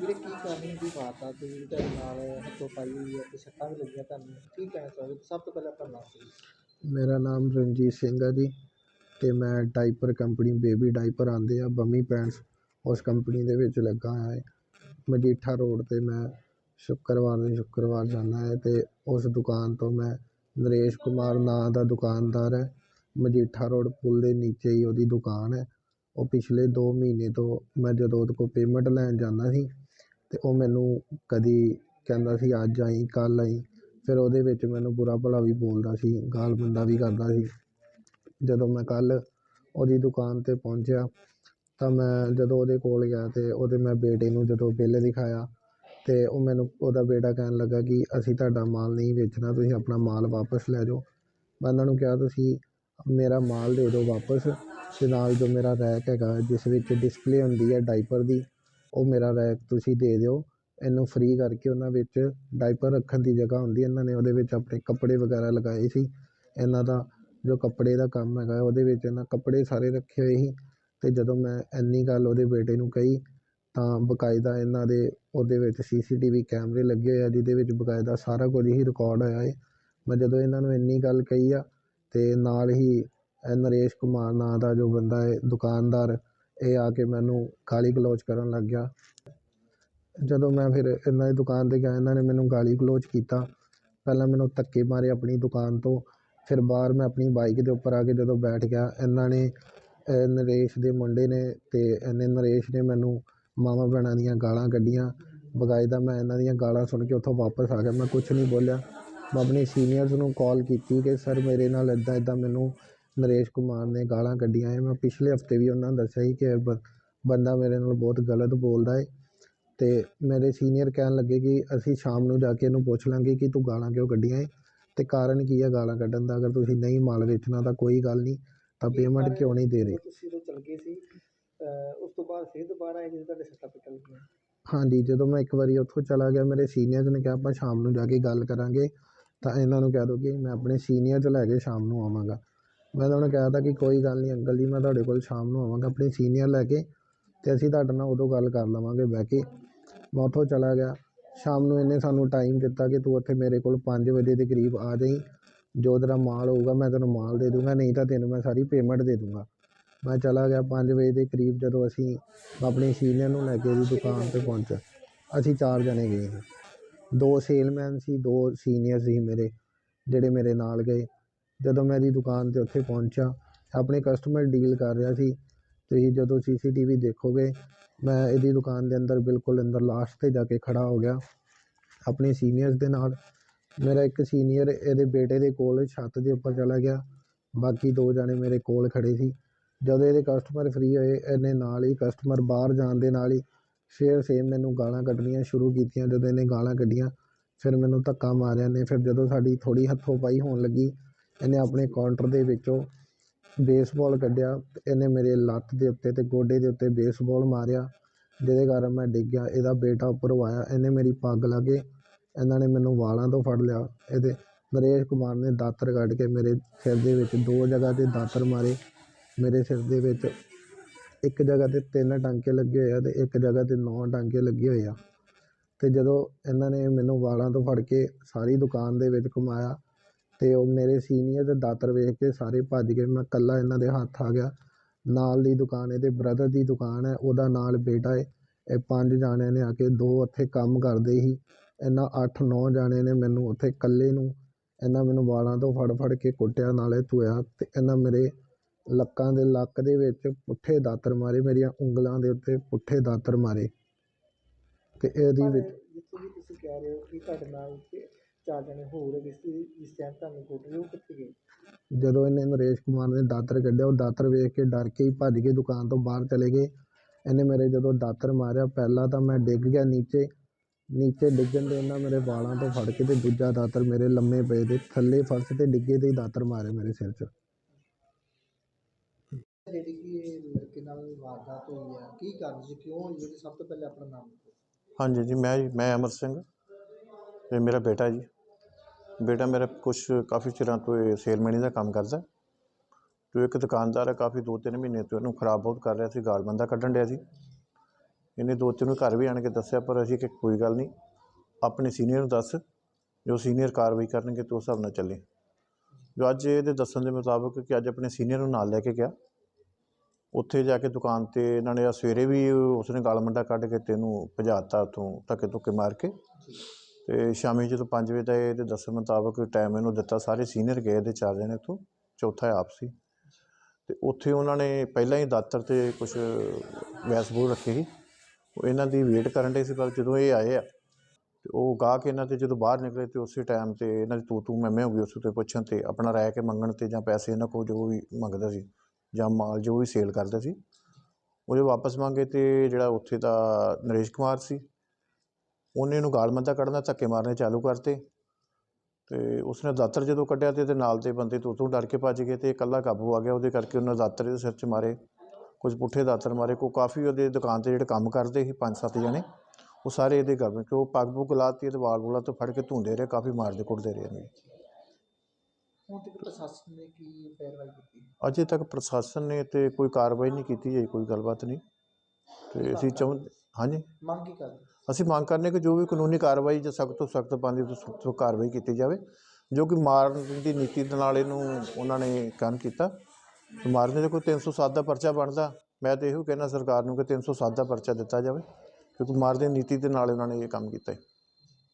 ਵੀਰੇ ਕੀ ਕਰਨੀ ਦੀ ਬਾਤ ਆ? ਤੇ ਤੁਹਾਡੇ ਨਾਲ ਹੱਥੋਂ ਪਾਈ ਹੋਈ ਹੈ ਤੇ ਸੱਟਾਂ ਵੀ ਲੱਗੀਆਂ ਤੁਹਾਨੂੰ। ਕੀ ਕਹਿਣਾ ਚਾਹੋਗੇ? ਸਭ ਤੋਂ ਪਹਿਲਾਂ ਆਪਣਾ ਨਾਮ ਜੀ। ਮੇਰਾ ਨਾਮ ਰਣਜੀਤ ਸਿੰਘ ਹੈ ਜੀ ਅਤੇ ਮੈਂ ਡਾਈਪਰ ਕੰਪਨੀ ਬੇਬੀ ਡਾਈਪਰ ਆਉਂਦੇ ਆ, ਬਮੀ ਪੈਂਟਸ ਉਸ ਕੰਪਨੀ ਦੇ ਵਿੱਚ ਲੱਗਾ ਹੋਇਆ ਹੈ ਮਜੀਠਾ ਰੋਡ 'ਤੇ ਮੈਂ ਸ਼ੁੱਕਰਵਾਰ ਨੂੰ ਸ਼ੁੱਕਰਵਾਰ ਜਾਂਦਾ ਹੈ ਅਤੇ ਉਸ ਦੁਕਾਨ ਤੋਂ ਮੈਂ ਨਰੇਸ਼ ਕੁਮਾਰ ਨਾਂ ਦਾ ਦੁਕਾਨਦਾਰ ਹੈ। ਮਜੀਠਾ ਰੋਡ ਪੁਲ ਦੇ ਨੀਚੇ ਹੀ ਉਹਦੀ ਦੁਕਾਨ ਹੈ। ਉਹ ਪਿਛਲੇ 2 ਮਹੀਨੇ ਤੋਂ ਮੈਂ ਜਦੋਂ ਉਹਦੇ ਕੋਲ ਪੇਮੈਂਟ ਲੈਣ ਜਾਂਦਾ ਸੀ ਅਤੇ ਉਹ ਮੈਨੂੰ ਕਦੀ ਕਹਿੰਦਾ ਸੀ, ਅੱਜ ਆਈ, ਕੱਲ੍ਹ ਆਈ। ਫਿਰ ਉਹਦੇ ਵਿੱਚ ਮੈਨੂੰ ਬੁਰਾ ਭਲਾ ਵੀ ਬੋਲਦਾ ਸੀ, ਗਾਲ ਮੰਦਾ ਵੀ ਕਰਦਾ ਸੀ। ਜਦੋਂ ਮੈਂ ਕੱਲ੍ਹ ਉਹਦੀ ਦੁਕਾਨ 'ਤੇ ਪਹੁੰਚਿਆ, ਤਾਂ ਮੈਂ ਜਦੋਂ ਉਹਦੇ ਕੋਲ ਗਿਆ ਅਤੇ ਉਹਦੇ ਮੈਂ ਬੇਟੇ ਨੂੰ ਜਦੋਂ ਬਿੱਲ ਦਿਖਾਇਆ ਅਤੇ ਉਹ ਮੈਨੂੰ, ਉਹਦਾ ਬੇਟਾ ਕਹਿਣ ਲੱਗਾ ਕਿ ਅਸੀਂ ਤੁਹਾਡਾ ਮਾਲ ਨਹੀਂ ਵੇਚਣਾ, ਤੁਸੀਂ ਆਪਣਾ ਮਾਲ ਵਾਪਸ ਲੈ ਜਾਓ। ਮੈਂ ਉਹਨਾਂ ਨੂੰ ਕਿਹਾ, ਤੁਸੀਂ ਮੇਰਾ ਮਾਲ ਦੇ ਦਿਓ ਵਾਪਸ ਅਤੇ ਨਾਲ ਜੋ ਮੇਰਾ ਰੈਕ ਹੈਗਾ, ਜਿਸ ਵਿੱਚ ਡਿਸਪਲੇ ਹੁੰਦੀ ਹੈ ਡਾਈਪਰ ਦੀ ਉਹ ਮੇਰਾ ਰੈਕ ਤੁਸੀਂ ਦੇ ਦਿਓ। ਇਹਨੂੰ ਫ੍ਰੀ ਕਰਕੇ ਉਹਨਾਂ ਵਿੱਚ ਡਾਈਪਰ ਰੱਖਣ ਦੀ ਜਗ੍ਹਾ ਹੁੰਦੀ, ਇਹਨਾਂ ਨੇ ਉਹਦੇ ਵਿੱਚ ਆਪਣੇ ਕੱਪੜੇ ਵਗੈਰਾ ਲਗਾਏ ਸੀ। ਇਹਨਾਂ ਦਾ ਜੋ ਕੱਪੜੇ ਦਾ ਕੰਮ ਹੈਗਾ, ਉਹਦੇ ਵਿੱਚ ਇਹਨਾਂ ਕੱਪੜੇ ਸਾਰੇ ਰੱਖੇ ਹੋਏ ਸੀ ਅਤੇ ਜਦੋਂ ਮੈਂ ਇੰਨੀ ਗੱਲ ਉਹਦੇ ਬੇਟੇ ਨੂੰ ਕਹੀ, ਤਾਂ ਬਕਾਇਦਾ ਇਹਨਾਂ ਦੇ ਉਹਦੇ ਵਿੱਚ ਸੀ ਸੀ ਟੀ ਵੀ ਕੈਮਰੇ ਲੱਗੇ ਹੋਏ ਆ, ਜਿਹਦੇ ਵਿੱਚ ਬਕਾਇਦਾ ਸਾਰਾ ਕੁਝ ਹੀ ਰਿਕਾਰਡ ਹੋਇਆ ਹੈ ਮੈਂ ਜਦੋਂ ਇਹਨਾਂ ਨੂੰ ਇੰਨੀ ਗੱਲ ਕਹੀ ਆ ਅਤੇ ਨਾਲ ਹੀ ਨਰੇਸ਼ ਕੁਮਾਰ ਨਾਂ ਦਾ ਜੋ ਬੰਦਾ ਹੈ ਦੁਕਾਨਦਾਰ ਇਹ ਆ ਕੇ ਮੈਨੂੰ ਗਾਲੀ ਗਲੋਚ ਕਰਨ ਲੱਗ ਗਿਆ। ਜਦੋਂ ਮੈਂ ਫਿਰ ਇਹਨਾਂ ਦੀ ਦੁਕਾਨ 'ਤੇ ਗਿਆ, ਇਹਨਾਂ ਨੇ ਮੈਨੂੰ ਗਾਲੀ ਗਲੋਚ ਕੀਤਾ। ਪਹਿਲਾਂ ਮੈਨੂੰ ਧੱਕੇ ਮਾਰੇ ਆਪਣੀ ਦੁਕਾਨ ਤੋਂ। ਫਿਰ ਬਾਹਰ ਮੈਂ ਆਪਣੀ ਬਾਈਕ ਦੇ ਉੱਪਰ ਆ ਕੇ ਜਦੋਂ ਬੈਠ ਗਿਆ, ਇਹਨਾਂ ਨੇ ਨਰੇਸ਼ ਦੇ ਮੁੰਡੇ ਨੇ ਅਤੇ ਇਹਨੇ ਨਰੇਸ਼ ਨੇ ਮੈਨੂੰ ਮਾਵਾਂ ਭੈਣਾਂ ਦੀਆਂ ਗਾਲਾਂ ਕੱਢੀਆਂ। ਬਕਾਇਦਾ ਮੈਂ ਇਹਨਾਂ ਦੀਆਂ ਗਾਲਾਂ ਸੁਣ ਕੇ ਉੱਥੋਂ ਵਾਪਸ ਆ ਗਿਆ। ਮੈਂ ਕੁਛ ਨਹੀਂ ਬੋਲਿਆ। ਮੈਂ ਆਪਣੇ ਸੀਨੀਅਰਸ ਨੂੰ ਕਾਲ ਕੀਤੀ ਕਿ, ਸਰ, ਮੇਰੇ ਨਾਲ ਇੱਦਾਂ ਇੱਦਾਂ ਮੈਨੂੰ ਨਰੇਸ਼ ਕੁਮਾਰ ਨੇ ਗਾਲਾਂ ਕੱਢੀਆਂ ਹੈ ਮੈਂ ਪਿਛਲੇ ਹਫ਼ਤੇ ਵੀ ਉਹਨਾਂ ਨੂੰ ਦੱਸਿਆ ਸੀ ਕਿ ਬ- ਬੰਦਾ ਮੇਰੇ ਨਾਲ ਬਹੁਤ ਗਲਤ ਬੋਲਦਾ ਹੈ ਅਤੇ ਮੇਰੇ ਸੀਨੀਅਰ ਕਹਿਣ ਲੱਗੇ ਕਿ ਅਸੀਂ ਸ਼ਾਮ ਨੂੰ ਜਾ ਕੇ ਇਹਨੂੰ ਪੁੱਛ ਲਾਂਗੇ ਕਿ ਤੂੰ ਗਾਲਾਂ ਕਿਉਂ ਕੱਢੀਆਂ ਹੈ ਅਤੇ ਕਾਰਨ ਕੀ ਹੈ ਗਾਲਾਂ ਕੱਢਣ ਦਾ? ਅਗਰ ਤੁਸੀਂ ਨਹੀਂ ਮਾਲ ਵੇਚਣਾ ਤਾਂ ਕੋਈ ਗੱਲ ਨਹੀਂ ਤਾਂ ਪੇਮੈਂਟ ਕਿਉਂ ਨਹੀਂ ਦੇ ਰਹੇ? ਤੁਸੀਂ ਜਦੋਂ ਚਲ ਗਏ ਸੀ ਅਹ ਉਸ ਤੋਂ ਬਾਅਦ ਫਿਰ ਦੁਬਾਰਾ ਆਏ ਜਦੋਂ ਤੁਹਾਡੇ ਸੱਟਾਂ ਪਿੱਟਣ ਲੱਗੀਆਂ? ਹਾਂਜੀ ਜਦੋਂ ਮੈਂ ਇੱਕ ਵਾਰੀ ਉੱਥੋਂ ਚਲਾ ਗਿਆ ਮੇਰੇ ਸੀਨੀਅਰਸ ਨੇ ਕਿਹਾ ਆਪਾਂ ਸ਼ਾਮ ਨੂੰ ਜਾ ਕੇ ਗੱਲ ਕਰਾਂਗੇ। ਤਾਂ ਇਹਨਾਂ ਨੂੰ ਕਹਿ ਦਿਓ ਕਿ ਮੈਂ ਆਪਣੇ ਸੀਨੀਅਰ 'ਚ ਲੈ ਕੇ ਸ਼ਾਮ ਨੂੰ ਆਵਾਂਗਾ। ਮੈਂ ਉਹਨਾਂ ਨੂੰ ਕਿਹਾ ਤਾ ਕਿ ਕੋਈ ਗੱਲ ਨਹੀਂ, ਅੰਕਲ ਜੀ, ਮੈਂ ਤੁਹਾਡੇ ਕੋਲ ਸ਼ਾਮ ਨੂੰ ਆਵਾਂਗਾ, ਆਪਣੇ ਸੀਨੀਅਰ ਲੈ ਕੇ ਅਤੇ ਅਸੀਂ ਤੁਹਾਡੇ ਨਾਲ ਉਦੋਂ ਗੱਲ ਕਰ ਲਵਾਂਗੇ, ਬਹਿ ਕੇ। ਮੈਂ ਉੱਥੋਂ ਚਲਾ ਗਿਆ। ਸ਼ਾਮ ਨੂੰ ਇਹਨੇ ਸਾਨੂੰ ਟਾਈਮ ਦਿੱਤਾ ਕਿ ਤੂੰ ਉੱਥੇ ਮੇਰੇ ਕੋਲ ਪੰਜ ਵਜੇ ਦੇ ਕਰੀਬ ਆ ਜਾਈਂ। ਜੋ ਤੇਰਾ ਮਾਲ ਹੋਊਗਾ, ਮੈਂ ਤੈਨੂੰ ਮਾਲ ਦੇ ਦੂੰਗਾ, ਨਹੀਂ ਤਾਂ ਤੈਨੂੰ ਮੈਂ ਸਾਰੀ ਪੇਮੈਂਟ ਦੇ ਦੂੰਗਾ। ਮੈਂ ਚਲਾ ਗਿਆ 5 ਵਜੇ ਦੇ ਕਰੀਬ ਜਦੋਂ ਅਸੀਂ ਆਪਣੇ ਸੀਨੀਅਰ ਨੂੰ ਲੈ ਕੇ ਉਹਦੀ ਦੁਕਾਨ 'ਤੇ ਪਹੁੰਚੇ। ਅਸੀਂ ਚਾਰ ਜਣੇ ਗਏ। ਸੀ ਦੋ ਸੇਲਮੈਨ ਸੀ, ਦੋ ਸੀਨੀਅਰ ਸੀ ਮੇਰੇ, ਜਿਹੜੇ ਮੇਰੇ ਨਾਲ ਗਏ। ਜਦੋਂ ਮੈਂ ਇਹਦੀ ਦੁਕਾਨ 'ਤੇ ਉੱਥੇ ਪਹੁੰਚਿਆ, ਆਪਣੇ ਕਸਟਮਰ ਡੀਲ ਕਰ ਰਿਹਾ ਸੀ। ਤੁਸੀਂ ਜਦੋਂ ਸੀ ਸੀ ਟੀ ਵੀ ਦੇਖੋਗੇ, ਮੈਂ ਇਹਦੀ ਦੁਕਾਨ ਦੇ ਅੰਦਰ ਬਿਲਕੁਲ ਅੰਦਰ ਲਾਸਟ 'ਤੇ ਜਾ ਕੇ ਖੜ੍ਹਾ ਹੋ ਗਿਆ, ਆਪਣੇ ਸੀਨੀਅਰਸ ਦੇ ਨਾਲ। ਮੇਰਾ ਇੱਕ ਸੀਨੀਅਰ ਇਹਦੇ ਬੇਟੇ ਦੇ ਕੋਲ ਛੱਤ ਦੇ ਉੱਪਰ ਚਲਾ ਗਿਆ, ਬਾਕੀ ਦੋ ਜਣੇ ਮੇਰੇ ਕੋਲ ਖੜ੍ਹੇ ਸੀ। ਜਦੋਂ ਇਹਦੇ ਕਸਟਮਰ ਫ੍ਰੀ ਹੋਏ, ਇਹਨੇ ਨਾਲ ਹੀ ਕਸਟਮਰ ਬਾਹਰ ਜਾਣ ਦੇ ਨਾਲ ਹੀ ਫਿਰ ਸੇਮ ਮੈਨੂੰ ਗਾਲਾਂ ਕੱਢਣੀਆਂ ਸ਼ੁਰੂ ਕੀਤੀਆਂ। ਜਦੋਂ ਇਹਨੇ ਗਾਲਾਂ ਕੱਢੀਆਂ, ਫਿਰ ਮੈਨੂੰ ਧੱਕਾ ਮਾਰਿਆ ਨੇ ਫਿਰ ਜਦੋਂ ਸਾਡੀ ਥੋੜ੍ਹੀ ਹੱਥੋਂ ਪਾਈ ਹੋਣ ਲੱਗੀ ਇਹਨੇ ਆਪਣੇ ਕਾਊਂਟਰ ਦੇ ਵਿੱਚੋਂ ਬੇਸਬਾਲ ਕੱਢਿਆ ਤੇ ਇਹਨੇ ਮੇਰੇ ਲੱਤ ਦੇ ਉੱਤੇ ਅਤੇ ਗੋਡੇ ਦੇ ਉੱਤੇ ਬੇਸਬਾਲ ਮਾਰਿਆ, ਜਿਹਦੇ ਕਾਰਨ ਮੈਂ ਡਿੱਗ ਗਿਆ। ਇਹਦਾ ਬੇਟਾ ਉੱਪਰੋਂ ਆਇਆ, ਇਹਨੇ ਮੇਰੀ ਪੱਗ ਲਾ ਕੇ ਇਹਨਾਂ ਨੇ ਮੈਨੂੰ ਵਾਲਾਂ ਤੋਂ ਫੜ ਲਿਆ। ਇਹਦੇ ਨਰੇਸ਼ ਕੁਮਾਰ ਨੇ ਦਾਤਰ ਕੱਢ ਕੇ ਮੇਰੇ ਸਿਰ ਦੇ ਵਿੱਚ ਦੋ ਜਗ੍ਹਾ 'ਤੇ ਦਾਤਰ ਮਾਰੇ। ਮੇਰੇ ਸਿਰ ਦੇ ਵਿੱਚ ਇੱਕ ਜਗ੍ਹਾ 'ਤੇ ਤਿੰਨ ਟਾਂਕੇ ਲੱਗੇ ਹੋਏ ਆ ਅਤੇ ਇੱਕ ਜਗ੍ਹਾ 'ਤੇ ਨੌ ਟਾਂਕੇ ਲੱਗੇ ਹੋਏ ਆ। ਅਤੇ ਜਦੋਂ ਇਹਨਾਂ ਨੇ ਮੈਨੂੰ ਵਾਲਾਂ ਤੋਂ ਫੜ ਕੇ ਸਾਰੀ ਦੁਕਾਨ ਦੇ ਵਿੱਚ ਘੁੰਮਾਇਆ ਅਤੇ ਉਹ ਮੇਰੇ ਸੀਨੀਅਰ ਦੇ ਦਾਤਰ ਵੇਖ ਕੇ ਸਾਰੇ ਭੱਜ ਗਏ। ਮੈਂ ਇਕੱਲਾ ਇਹਨਾਂ ਦੇ ਹੱਥ ਆ ਗਿਆ। ਨਾਲ ਦੀ ਦੁਕਾਨ ਇਹਦੇ ਬ੍ਰਦਰ ਦੀ ਦੁਕਾਨ ਹੈ ਉਹਦਾ ਨਾਲ ਬੇਟਾ ਹੈ ਇਹ ਪੰਜ ਜਾਣਿਆਂ ਨੇ ਆ ਕੇ ਦੋ ਉੱਥੇ ਕੰਮ ਕਰਦੇ ਸੀ। ਇਹਨਾਂ ਅੱਠ ਨੌ ਜਾਣੇ ਨੇ ਮੈਨੂੰ ਉੱਥੇ ਇਕੱਲੇ ਨੂੰ ਇਹਨਾਂ ਮੈਨੂੰ ਵਾਲਾਂ ਤੋਂ ਫੜ ਫੜ ਕੇ ਕੁੱਟਿਆ ਨਾਲੇ ਧੋਇਆ ਅਤੇ ਇਹਨਾਂ ਮੇਰੇ ਲੱਕਾਂ ਦੇ ਲੱਕ ਦੇ ਵਿੱਚ ਪੁੱਠੇ ਦਾਤਰ ਮਾਰੇ ਮੇਰੀਆਂ ਉਂਗਲਾਂ ਦੇ ਉੱਤੇ ਪੁੱਠੇ ਦਾਤਰ ਮਾਰੇ। ਅਤੇ ਇਹਦੀ ਵਿੱਚ ਜਿੱਥੇ ਵੀ ਤੁਸੀਂ ਕਹਿ ਰਹੇ ਹੋ ਕਿ ਤੁਹਾਡੇ ਨਾਲ ਤੇ ਚਾਰ ਜਣੇ ਹੋਰ ਹੈਗੇ ਸੀ ਜਿਸ ਟਾਈਮ ਤੁਹਾਨੂੰ ਕੁੱਟ ਰਹੇ ਉਹ ਕਿੱਥੇ ਗਏ? ਜਦੋਂ ਇਹਨੇ ਨਰੇਸ਼ ਕੁਮਾਰ ਨੇ ਦਾਤਰ ਕੱਢਿਆ ਉਹ ਦਾਤਰ ਵੇਖ ਕੇ ਡਰ ਕੇ ਹੀ ਭੱਜ ਕੇ ਦੁਕਾਨ ਤੋਂ ਬਾਹਰ ਚਲੇ ਗਏ। ਇਹਨੇ ਮੇਰੇ ਜਦੋਂ ਦਾਤਰ ਮਾਰਿਆ ਪਹਿਲਾਂ ਤਾਂ ਮੈਂ ਡਿੱਗ ਗਿਆ ਨੀਚੇ ਨੀਚੇ ਡਿੱਗਣ ਦੇ ਇਹਨਾਂ ਮੇਰੇ ਵਾਲਾਂ ਤੋਂ ਫੜ ਕੇ ਤੇ ਦੂਜਾ ਦਾਤਰ ਮੇਰੇ ਲੰਮੇ ਪਏ ਦੇ ਥੱਲੇ ਫਰਸ਼ ਤੇ ਡਿੱਗੇ ਤੇ ਹੀ ਦਾਤਰ ਮਾਰੇ ਮੇਰੇ ਸਿਰ 'ਚ। ਜਿਹੜੀ ਕਿ ਇਹ ਲੜਕੇ ਨਾਲ ਵਾਰਦਾਤ ਹੋਈ ਹੈ ਕੀ ਕਾਰਨ ਸੀ? ਕਿਉਂ ਹੋਈ? ਹੈ ਤੇ ਸਭ ਤੋਂ ਪਹਿਲੇ ਆਪਣਾ ਨਾਮ ਦੱਸੋ। ਹਾਂਜੀ ਜੀ ਮੈਂ ਮੈਂ ਅਮਰ ਸਿੰਘ ਇਹ ਮੇਰਾ ਬੇਟਾ ਜੀ। ਬੇਟਾ ਮੇਰਾ ਕੁਛ ਕਾਫੀ ਚਿਰਾਂ ਤੋਂ ਇਹ ਸੇਲਮੈਨੀ ਦਾ ਕੰਮ ਕਰਦਾ। ਤੇ ਇੱਕ ਦੁਕਾਨਦਾਰ ਹੈ, ਕਾਫੀ ਦੋ ਤਿੰਨ ਮਹੀਨੇ ਤੋਂ ਇਹਨੂੰ ਖਰਾਬ ਬਹੁਤ ਕਰ ਰਿਹਾ ਸੀ, ਗਾਲ ਬੰਦਾ ਕੱਢਣ ਡਿਆ ਸੀ। ਇਹਨੇ ਦੋ ਤਿੰਨ ਘਰ ਵੀ ਆਣ ਕੇ ਦੱਸਿਆ, ਪਰ ਅਸੀਂ ਕਿ ਕੋਈ ਗੱਲ ਨਹੀਂ, ਆਪਣੇ ਸੀਨੀਅਰ ਨੂੰ ਦੱਸ, ਜੋ ਸੀਨੀਅਰ ਕਾਰਵਾਈ ਕਰਨਗੇ ਤੇ ਉਸ ਹਿਸਾਬ ਨਾਲ ਚੱਲੇ ਜੋ ਅੱਜ ਇਹਦੇ ਦੱਸਣ ਦੇ ਮੁਤਾਬਕ ਕਿ ਅੱਜ ਆਪਣੇ ਸੀਨੀਅਰ ਨੂੰ ਨਾਲ ਲੈ ਕੇ ਗਿਆ, ਉੱਥੇ ਜਾ ਕੇ ਦੁਕਾਨ ਤੇ ਇਹਨਾਂ ਨੇ ਸਵੇਰੇ ਵੀ ਉਸਨੇ ਗਾਲ ਮੰਡਾ ਕੱਢ ਕੇ ਤੈਨੂੰ ਭਜਾਤਾ ਉੱਥੋਂ ਧੱਕੇ ਧੁੱਕੇ ਮਾਰ ਕੇ। ਤੇ ਸ਼ਾਮੀ ਜਦੋਂ 5 ਵਜੇ ਦਾ ਇਹਦੇ ਦੱਸਣ ਮੁਤਾਬਕ ਟਾਈਮ ਇਹਨੂੰ ਦਿੱਤਾ, ਸਾਰੇ ਸੀਨੀਅਰ ਗਏ ਇਹਦੇ ਚਾਰ ਜਣੇ ਉੱਥੋਂ ਚੌਥਾ ਆਪ ਸੀ ਤੇ ਉੱਥੇ ਉਹਨਾਂ ਨੇ ਪਹਿਲਾਂ ਹੀ ਦਾਤਰ ਤੇ ਕੁਝ ਵੈਸਬੂਲ ਰੱਖੇ ਸੀ। ਉਹ ਇਹਨਾਂ ਦੀ ਵੇਟ ਕਰਨ ਦੇ ਸੀ, ਪਰ ਜਦੋਂ ਇਹ ਆਏ ਆ, ਤੇ ਉਹ ਗਾਹਕ ਇਹਨਾਂ ਤੇ ਜਦੋਂ ਬਾਹਰ ਨਿਕਲੇ ਤੇ ਉਸੇ ਟਾਈਮ ਤੇ ਇਹਨਾਂ ਦੀ ਤੂ ਤੂ ਮੈਂ ਮੈਂ ਹੋ ਗਈ ਉਸ ਤੋਂ ਪੁੱਛਣ ਤੇ ਆਪਣਾ ਰਾਇ ਕੇ ਮੰਗਣ ਤੇ ਜਾਂ ਪੈਸੇ ਇਹਨਾਂ ਕੋਲ ਜੋ ਵੀ ਮੰਗਦਾ ਸੀ, ਜਾਂ ਮਾਲ ਜੋ ਵੀ ਸੇਲ ਕਰਦਾ ਸੀ ਉਹਦੇ ਵਾਪਸ ਮੰਗੇ ਤੇ ਜਿਹੜਾ ਉੱਥੇ ਦਾ ਨਰੇਸ਼ ਕੁਮਾਰ ਸੀ ਉਹਨੇ ਇਹਨੂੰ ਗਾਲ ਮੰਦਾ ਕੱਢਣਾ ਧੱਕੇ ਮਾਰਨੇ ਚਾਲੂ ਕਰਤੇ ਤੇ ਉਸਨੇ ਦਾਤਰ ਜਦੋਂ ਕੱਢਿਆ ਤੇ ਇਹਦੇ ਨਾਲ ਦੇ ਬੰਦੇ ਤੋਂ ਤੋਂ ਡਰ ਕੇ ਭੱਜ ਗਏ ਤੇ ਇਕੱਲਾ ਕਾਬੂ ਆ ਗਿਆ ਉਹਦੇ ਕਰਕੇ ਉਹਨਾਂ ਦਾਤਰ ਇਹਦੇ ਸਿਰ 'ਚ ਮਾਰੇ ਕੁਝ ਪੁੱਠੇ ਦਾਤਰ ਮਾਰੇ ਕੋ ਕਾਫੀ ਉਹਦੇ ਦੁਕਾਨ ਤੇ ਜਿਹੜੇ ਕੰਮ ਕਰਦੇ ਸੀ ਪੰਜ ਸੱਤ ਜਣੇ ਉਹ ਸਾਰੇ ਇਹਦੇ ਕਰ ਕਿ ਉਹ ਪੱਗ ਪੁੱਗ ਲਾਤੀ ਤੇ ਵਾਲ ਵੂਲਾਂ ਤੋਂ ਫੜ ਕੇ ਧੂੰਦੇ ਰਹੇ ਕਾਫੀ ਮਾਰਦੇ ਕੁੱਟਦੇ ਰਹੇ ਨੇ ਹੁਣ ਤੱਕ ਪ੍ਰਸ਼ਾਸਨ ਨੇ ਕੀ ਪੈਰਵਾਈ ਕੀਤੀ? ਅਜੇ ਤੱਕ ਪ੍ਰਸ਼ਾਸਨ ਨੇ ਤੇ ਕੋਈ ਕਾਰਵਾਈ ਨਹੀਂ ਕੀਤੀ ਹੈ ਕੋਈ ਗੱਲਬਾਤ ਨਹੀਂ। ਤੇ ਅਸੀਂ ਚਾਹੁੰ ਹਾਂਜੀ? ਮੰਗ ਕੀ ਕਰਦੇ? ਅਸੀਂ ਮੰਗ ਕਰਨੇ ਕਿ ਜੋ ਵੀ ਕਾਨੂੰਨੀ ਕਾਰਵਾਈ ਜੇ ਸਖਤ ਤੋਂ ਸਖਤ ਬੰਦੀ ਤੋਂ ਸਖਤ ਤੋਂ ਕਾਰਵਾਈ ਕੀਤੀ ਜਾਵੇ, ਜੋ ਕਿ ਮਾਰਨ ਦੀ ਨੀਤੀ ਦੇ ਨਾਲ ਇਹਨੂੰ ਉਹਨਾਂ ਨੇ ਕੰਮ ਕੀਤਾ। ਮਾਰਨ ਦੇ ਕੋਈ 307 ਦਾ ਪਰਚਾ ਬਣਦਾ, ਮੈਂ ਤਾਂ ਇਹੋ ਕਹਿਣਾ ਸਰਕਾਰ ਨੂੰ ਕਿ 307 ਦਾ ਪਰਚਾ ਦਿੱਤਾ ਜਾਵੇ, ਕਿਉਂਕਿ ਮਾਰਨ ਦੀ ਨੀਤੀ ਦੇ ਨਾਲ ਉਹਨਾਂ ਨੇ ਇਹ ਕੰਮ ਕੀਤਾ ਹੈ।